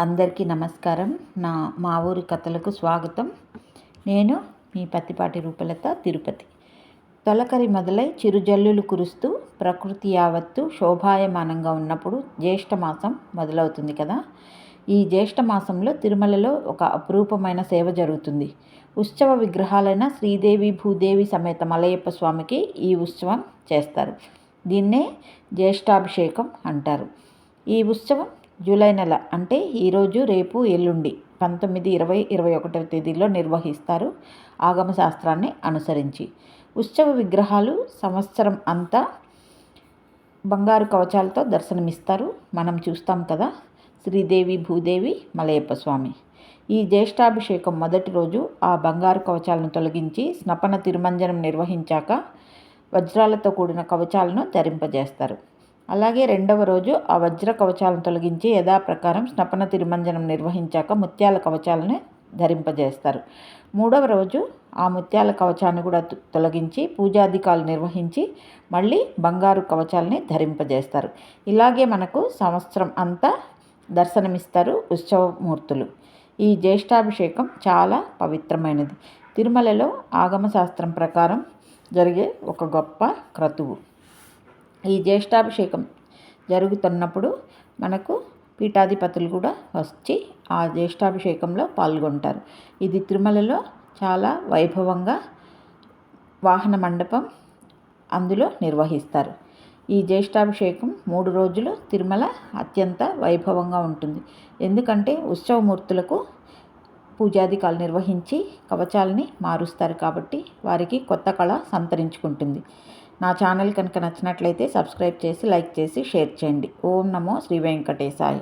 అందరికీ నమస్కారం. నా మా ఊరి కథలకు స్వాగతం. నేను మీ పత్తిపాటి రూపలత తిరుపతి. తొలకరి మొదలై చిరుజల్లులు కురుస్తూ ప్రకృతి యావత్తు శోభాయమానంగా ఉన్నప్పుడు జ్యేష్ఠమాసం మొదలవుతుంది కదా. ఈ జ్యేష్ఠమాసంలో తిరుమలలో ఒక అపురూపమైన సేవ జరుగుతుంది. ఉత్సవ విగ్రహాలైన శ్రీదేవి భూదేవి సమేత మలయప్ప స్వామికి ఈ ఉత్సవం చేస్తారు. దీన్నే జ్యేష్ఠాభిషేకం అంటారు. ఈ ఉత్సవం జూలై నెల అంటే ఈరోజు రేపు ఎల్లుండి పంతొమ్మిది ఇరవై ఇరవై ఒకటవ తేదీలో నిర్వహిస్తారు ఆగమ శాస్త్రాన్ని అనుసరించి. ఉత్సవ విగ్రహాలు సంవత్సరం అంతా బంగారు కవచాలతో దర్శనమిస్తారు. మనం చూస్తాం కదా శ్రీదేవి భూదేవి మలయప్ప స్వామి. ఈ జ్యేష్ఠాభిషేకం మొదటి రోజు ఆ బంగారు కవచాలను తొలగించి స్నపన తిరుమంజనం నిర్వహించాక వజ్రాలతో కూడిన కవచాలను ధరింపజేస్తారు. అలాగే రెండవ రోజు ఆ వజ్ర కవచాలను తొలగించి యథాప్రకారం స్నపన తిరుమంజనం నిర్వహించాక ముత్యాల కవచాలను ధరింపజేస్తారు. మూడవ రోజు ఆ ముత్యాల కవచాన్ని కూడా తొలగించి పూజాధికాలు నిర్వహించి మళ్ళీ బంగారు కవచాలని ధరింపజేస్తారు. ఇలాగే మనకు సంవత్సరం అంతా దర్శనమిస్తారు ఉత్సవమూర్తులు. ఈ జ్యేష్ఠాభిషేకం చాలా పవిత్రమైనది. తిరుమలలో ఆగమ శాస్త్రం ప్రకారం జరిగే ఒక గొప్ప క్రతువు. ఈ జ్యేష్ఠాభిషేకం జరుగుతున్నప్పుడు మనకు పీఠాధిపతులు కూడా వచ్చి ఆ జ్యేష్ఠాభిషేకంలో పాల్గొంటారు. ఇది తిరుమలలో చాలా వైభవంగా వాహన మండపం అందులో నిర్వహిస్తారు. ఈ జ్యేష్ఠాభిషేకం మూడు రోజులు తిరుమల అత్యంత వైభవంగా ఉంటుంది. ఎందుకంటే ఉత్సవమూర్తులకు పూజాధికాలు నిర్వహించి కవచాలని మారుస్తారు కాబట్టి వారికి కొత్త కళ సంతరించుకుంటుంది. నా ఛానల్ కనుక నచ్చినట్లయితే సబ్స్క్రైబ్ చేసి లైక్ చేసి షేర్ చేయండి. ఓం నమో శ్రీ వెంకటేశాయ.